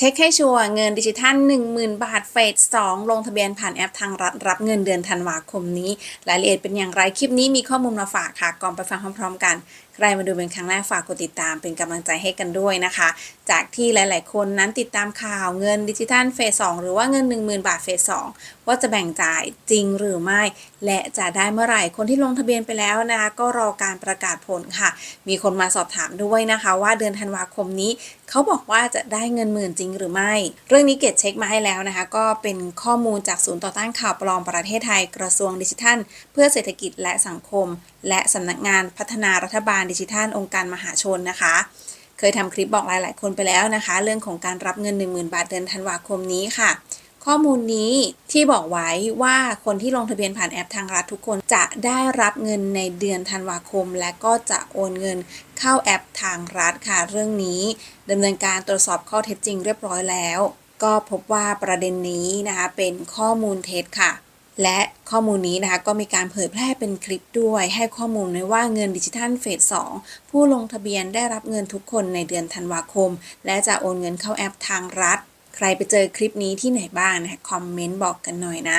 เช็คให้ชัวร์เงินดิจิทัล 10,000 บาทเฟส2ลงทะเบียนผ่านแอปทางรัฐรับเงินเดือนธันวาคมนี้ รายละเอียดเป็นอย่างไรคลิปนี้มีข้อมูลมาฝากค่ะ ก่อนไปฟังพร้อมๆกัน ใครมาดูเป็นครั้งแรกฝากกดติดตามเป็นกำลังใจให้กันด้วยนะคะ จากที่หลาย ๆ คนนั้นติดตามข่าวเงินดิจิทัลเฟส2หรือว่าเงิน 10,000 บาทเฟส2ว่าจะแบ่งจ่ายจริงหรือไม่ และจะได้เมื่อไหร่คนที่ลงทะเบียนไปแล้วนะคะก็รอการประกาศผลค่ะ มีคนมาสอบถามด้วยนะคะ ว่าเดือนธันวาคมนี้ เขาบอกว่าจะได้เงินหมื่นจริงหรือไม่ เรื่องนี้เกตเช็คมาให้แล้วนะคะ ก็เป็นข้อมูลจากศูนย์ต่อต้านข่าวปลอมประเทศไทยกระทรวงดิจิทัล เพื่อเศรษฐกิจและสังคมและสำนักงานพัฒนารัฐบาลดิจิทัลองค์การมหาชนนะคะ เคยทำคลิปบอกหลาย ๆ คนไปแล้วนะคะ เรื่องของการรับเงิน 10,000 บาทเดือนธันวาคมนี้ค่ะ ข้อมูลนี้ที่บอกไว้ว่าคนที่ลงทะเบียนผ่านแอปทางรัฐทุกคนจะได้รับเงินในเดือนธันวาคม และก็จะโอนเงินเข้าแอปทางรัฐค่ะ เรื่องนี้ดำเนินการตรวจสอบข้อเท็จจริงเรียบร้อยแล้ว ก็พบว่าประเด็นนี้นะคะเป็นข้อมูลเท็จค่ะ และข้อมูลนี้นะคะก็มีการเผยแพร่เป็นคลิปด้วย ให้ข้อมูลไว้ว่าเงินดิจิทัลเฟส 2 ผู้ลงทะเบียนได้รับเงินทุกคนในเดือนธันวาคม และจะโอนเงินเข้าแอปทางรัฐ ใครไปเจอคลิปนี้ที่ไหนบ้างนะคะคอมเมนต์บอกกันหน่อยนะ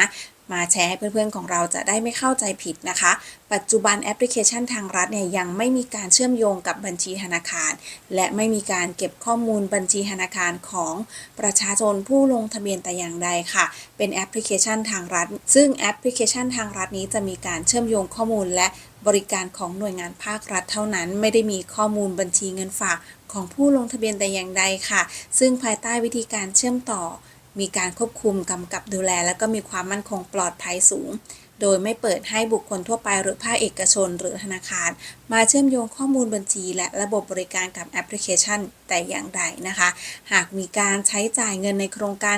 มาแชร์ให้เพื่อนๆของเราจะได้ไม่เข้าใจผิดนะคะ ปัจจุบันแอปพลิเคชันทางรัฐเนี่ยยังไม่มีการเชื่อมโยงกับบัญชีธนาคาร และไม่มีการเก็บข้อมูลบัญชีธนาคารของประชาชนผู้ลงทะเบียนแต่อย่างใดค่ะ เป็นแอปพลิเคชันทางรัฐ ซึ่งแอปพลิเคชันทางรัฐนี้จะมีการเชื่อมโยงข้อมูลและบริการของหน่วยงานภาครัฐเท่านั้น ไม่ได้มีข้อมูลบัญชีเงินฝากของผู้ลงทะเบียนแต่อย่างใดค่ะ ซึ่งภายใต้วิธีการเชื่อมต่อ มีการควบคุมกำกับดูแล และก็มีความมั่นคงปลอดภัยสูง โดยไม่เปิดให้บุคคลทั่วไปหรือภาคเอกชน หรือธนาคาร มาเชื่อมโยงข้อมูลบัญชี และระบบบริการกับแอปพลิเคชัน แต่อย่างใดนะคะ หากมีการใช้จ่ายเงินในโครงการ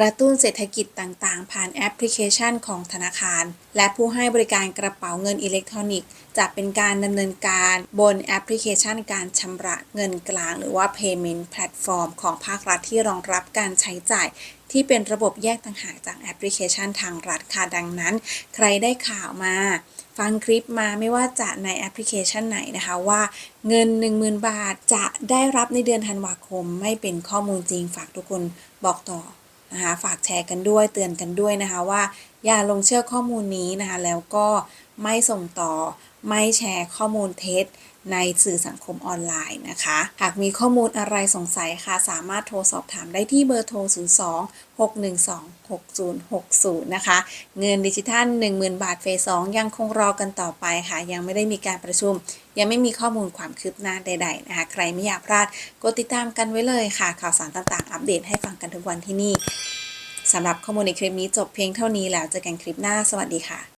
กระตุ้นเศรษฐกิจต่างๆ ผ่านแอปพลิเคชันของธนาคาร และผู้ให้บริการกระเป๋าเงินอิเล็กทรอนิกส์ จะเป็นการดำเนินการบนแอปพลิเคชันการชำระเงินกลาง หรือว่า payment platform ของภาครัฐที่รองรับการใช้จ่ายที่เป็นระบบแยกต่างหากจากแอปพลิเคชันทางรัฐค่ะดังนั้น ใครได้ข่าวมา ฟังคลิปมาไม่ว่าจะในแอปพลิเคชันไหนนะคะว่าเงิน 10,000 บาทจะได้รับในเดือนธันวาคม ไม่เป็นข้อมูลจริงฝากทุกคนบอกต่อ นะคะฝากแชร์กันด้วยเตือนกันด้วยนะคะว่าอย่าลงเชื่อข้อมูลนี้นะคะแล้วก็ไม่ส่งต่อไม่แชร์ข้อมูลเท็จในสื่อสังคมออนไลน์นะคะ หากมีข้อมูลอะไรสงสัยค่ะ สามารถโทรสอบถามได้ที่เบอร์โทร 02 612 6060 นะคะ เงินดิจิทัล 10,000 บาทเฟส2ยังคงรอกันต่อไปค่ะ ยังไม่ได้มีการประชุม ยังไม่มีข้อมูลความคืบหน้าใด ๆ นะคะ ใครไม่อยากพลาด กดติดตามกันไว้เลยค่ะ ข่าวสารต่างๆ อัปเดตให้ฟังกันทุกวันที่นี่ สำหรับข้อมูลในคลิปนี้จบเพียงเท่านี้แล้วเจอกันคลิปหน้าสวัสดีค่ะ